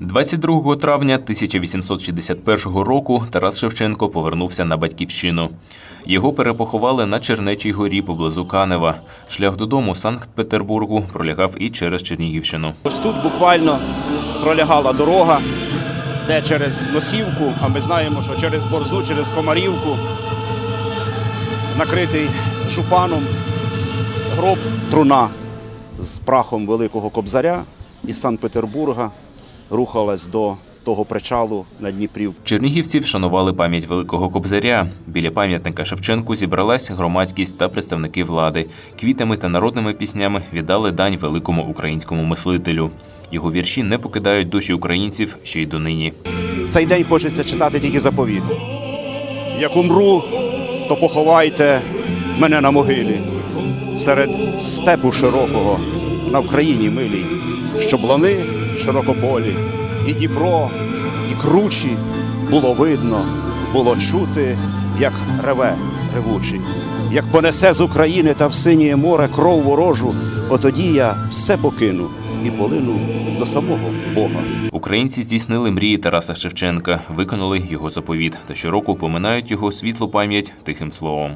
22 травня 1861 року Тарас Шевченко повернувся на батьківщину. Його перепоховали на Чернечій горі поблизу Канева. Шлях додому Санкт-Петербургу пролягав і через Чернігівщину. Ось тут буквально пролягала дорога, де через Носівку, а ми знаємо, що через Борзу, через Комарівку, накритий жупаном гроб труна з прахом Великого Кобзаря із Санкт-Петербурга рухалась до того причалу на Дніпрі. Чернігівці вшанували пам'ять великого кобзаря. Біля пам'ятника Шевченку зібралась громадськість та представники влади. Квітами та народними піснями віддали дань великому українському мислителю. Його вірші не покидають душі українців ще й донині. В цей день хочеться читати тільки заповіт. Як умру, то поховайте мене на могилі серед степу широкого на Вкраїні милій, щоб лани широкополі, і Дніпро, і кручі було видно, було чути, як реве ревучий, як понесе з України та в синє море кров ворожу, отоді я все покину і полину до самого Бога. Українці здійснили мрії Тараса Шевченка, виконали його заповіт та щороку поминають його світлу пам'ять тихим словом.